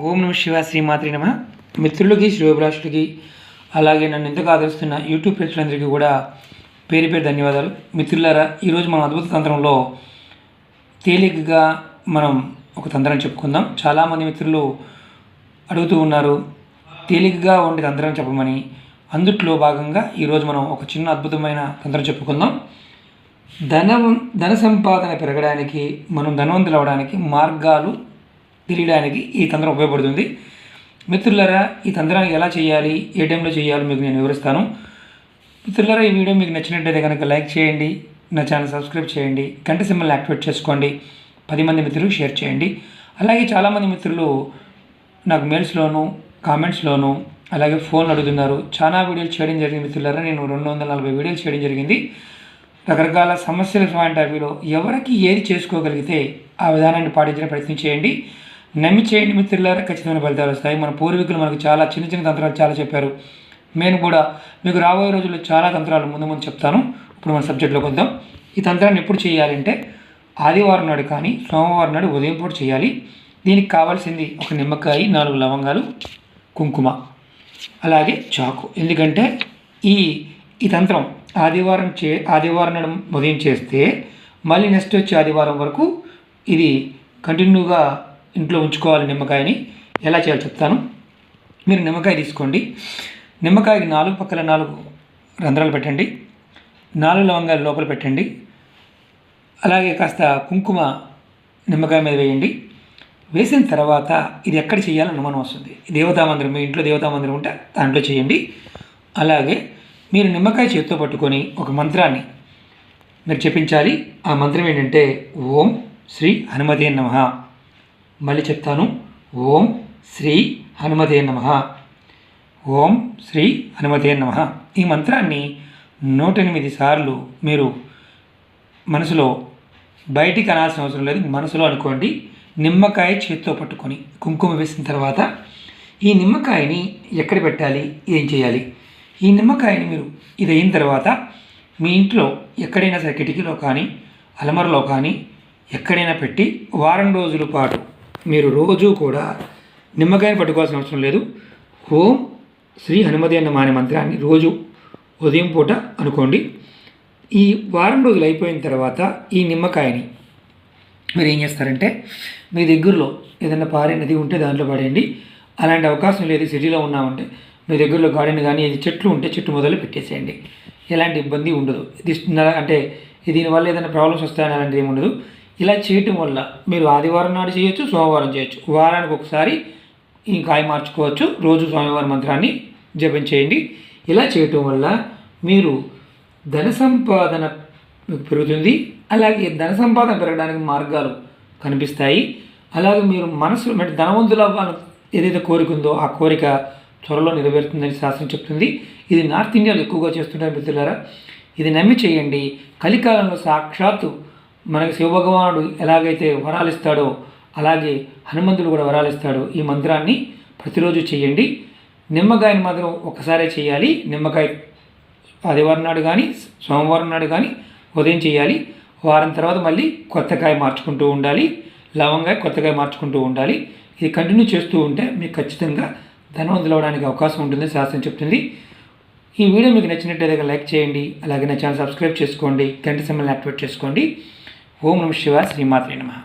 ఓం నమ శివ శ్రీమాత్రి నమ. మిత్రులకి శ్రేయోభిలాషులకి అలాగే నన్ను ఎంతగా ఆదరిస్తున్న యూట్యూబ్ ప్రేక్షకులందరికీ కూడా పేరు పేరు ధన్యవాదాలు. మిత్రులారా ఈరోజు మనం అద్భుత తంత్రంలో తేలికగా మనం ఒక తంత్రం చెప్పుకుందాం. చాలామంది మిత్రులు అడుగుతూ ఉన్నారు తేలికగా ఉండే తంత్రం చెప్పమని. అందుట్లో భాగంగా ఈరోజు మనం ఒక చిన్న అద్భుతమైన తంత్రం చెప్పుకుందాం. ధనం ధన సంపాదన పెరగడానికి మనం ధనవంతులు అవడానికి మార్గాలు తెలియడానికి ఈ తంత్రం ఉపయోగపడుతుంది. మిత్రులరా ఈ తంత్రానికి ఎలా చేయాలి? ఏ టైంలో చేయాలో మీకు నేను వివరిస్తాను. మిత్రులరా ఈ వీడియో మీకు నచ్చినట్టయితే కనుక లైక్ చేయండి నా ఛానల్ సబ్స్క్రైబ్ చేయండి గంట సింబల్ యాక్టివేట్ చేసుకోండి పది మంది మిత్రులు షేర్ చేయండి. అలాగే చాలామంది మిత్రులు నాకు మెయిల్స్లోను కామెంట్స్లోను అలాగే ఫోన్లు అడుగుతున్నారు. చాలా వీడియోలు చేయడం జరిగింది మిత్రులారా నేను రెండు వందల నలభై వీడియోలు చేయడం జరిగింది. రకరకాల సమస్యల పాయింట్ ఆఫ్ వ్యూలో ఎవరికి ఏది చేసుకోగలిగితే ఆ విధానాన్ని పాటించడం ప్రయత్నం చేయండి. నమ్మి చేయండి మిత్రులారా ఖచ్చితమైన ఫలితాలు వస్తాయి. మన పూర్వీకులు మనకు చాలా చిన్న చిన్న తంత్రాలు చాలా చెప్పారు. నేను కూడా మీకు రాబోయే రోజుల్లో చాలా తంత్రాలు ముందు ముందు చెప్తాను. ఇప్పుడు మన సబ్జెక్ట్లోకి వద్దాం. ఈ తంత్రాన్ని ఎప్పుడు చేయాలంటే ఆదివారం నాడు కానీ సోమవారం నాడు ఉదయం పూట చేయాలి. దీనికి కావాల్సింది ఒక నిమ్మకాయ నాలుగు లవంగాలు కుంకుమ అలాగే చాకు. ఎందుకంటే ఈ ఈ తంత్రం ఆదివారం చే ఆదివారం నాడు ఉదయం చేస్తే మళ్ళీ నెక్స్ట్ వచ్చే ఆదివారం వరకు ఇది కంటిన్యూగా ఇంట్లో ఉంచుకోవాలి నిమ్మకాయని. ఎలా చేయాలో చెప్తాను. మీరు నిమ్మకాయ తీసుకోండి. నిమ్మకాయకి నాలుగు పక్కల నాలుగు రంధ్రాలు పెట్టండి. నాలుగు లవంగాలు లోపల పెట్టండి. అలాగే కాస్త కుంకుమ నిమ్మకాయ మీద వేయండి. వేసిన తర్వాత ఇది ఎక్కడ చేయాలని అనుమానం వస్తుంది. దేవతా మందిరం మీ ఇంట్లో దేవతా మందిరం ఉంటే దాంట్లో చేయండి. అలాగే మీరు నిమ్మకాయ చేతితో పట్టుకొని ఒక మంత్రాన్ని మీరు చెప్పించాలి. ఆ మంత్రం ఏంటంటే ఓం శ్రీ హనుమతే నమ. మళ్ళీ చెప్తాను. ఓం శ్రీ హనుమతే నమ. ఓం శ్రీ హనుమతే నమ. ఈ మంత్రాన్ని నూట ఎనిమిది సార్లు మీరు మనసులో బయటికి అనాల్సిన అవసరం లేదు. మనసులో అనుకోండి. నిమ్మకాయ చేతితో పట్టుకొని కుంకుమ వేసిన తర్వాత ఈ నిమ్మకాయని ఎక్కడ పెట్టాలి? ఏం చేయాలి? ఈ నిమ్మకాయని మీరు ఇది అయిన తర్వాత మీ ఇంట్లో ఎక్కడైనా సరే కిటికీలో కానీ అలమరలో కానీ ఎక్కడైనా పెట్టి వారం రోజుల పాటు మీరు రోజు కూడా నిమ్మకాయని పట్టుకోవాల్సిన అవసరం లేదు. ఓం శ్రీ హనుమతి అన్న మానే మంత్రాన్ని రోజు ఉదయం పూట అనుకోండి. ఈ వారం రోజులు అయిపోయిన తర్వాత ఈ నిమ్మకాయని మీరు ఏం చేస్తారంటే మీ దగ్గరలో ఏదైనా పారే నది ఉంటే దాంట్లో పడేయండి. అలాంటి అవకాశం లేదు సిటీలో ఉన్నామంటే మీ దగ్గరలో గార్డెన్ కానీ ఏది చెట్లు ఉంటే చెట్టు మొదలు పెట్టేసేయండి. ఎలాంటి ఇబ్బంది ఉండదు. ఇది అంటే దీనివల్ల ఏదైనా ప్రాబ్లమ్స్ వస్తాయని అలాంటిది ఏమి ఉండదు. ఇలా చేయటం వల్ల మీరు ఆదివారం నాడు చేయొచ్చు సోమవారం చేయొచ్చు. వారానికి ఒకసారి ఈ కాయ మార్చుకోవచ్చు. రోజు స్వామివారి మంత్రాన్ని జపం చేయండి. ఇలా చేయటం వల్ల మీరు ధన సంపాదన పెరుగుతుంది. అలాగే ధన సంపాదన పెరగడానికి మార్గాలు కనిపిస్తాయి. అలాగే మీరు మనసు అంటే ధనవంతులు అవ్వాలని ఏదైతే కోరిక ఉందో ఆ కోరిక త్వరలో నెరవేరుతుందని శాస్త్రం చెప్తుంది. ఇది నార్త్ ఇండియాలో ఎక్కువగా చేస్తుంటారు మిత్రులారా. ఇది నమ్మి చేయండి. కలికాలంలో సాక్షాత్తు మనకి శివభగవానుడు ఎలాగైతే వరాలిస్తాడో అలాగే హనుమంతుడు కూడా వరాలిస్తాడు ఈ మంత్రాన్ని ప్రతిరోజు చేయండి. నిమ్మకాయని మాత్రం ఒక్కసారే చేయాలి. నిమ్మకాయ ఆదివారం నాడు కానీ సోమవారం నాడు కానీ ఉదయం చేయాలి. వారం తర్వాత మళ్ళీ కొత్త కాయ మార్చుకుంటూ ఉండాలి. లవంగాయ కొత్తకాయ మార్చుకుంటూ ఉండాలి. ఇది కంటిన్యూ చేస్తూ ఉంటే మీకు ఖచ్చితంగా ధనవంతులు అవడానికి అవకాశం ఉంటుందని శాస్త్రం చెప్తుంది. ఈ వీడియో మీకు నచ్చినట్టయితే లైక్ చేయండి. అలాగే నా ఛానల్ సబ్స్క్రైబ్ చేసుకోండి. గంట సింబల్ని యాక్టివేట్ చేసుకోండి. ఓం నమ శివ శ్రీమాత్రి నమః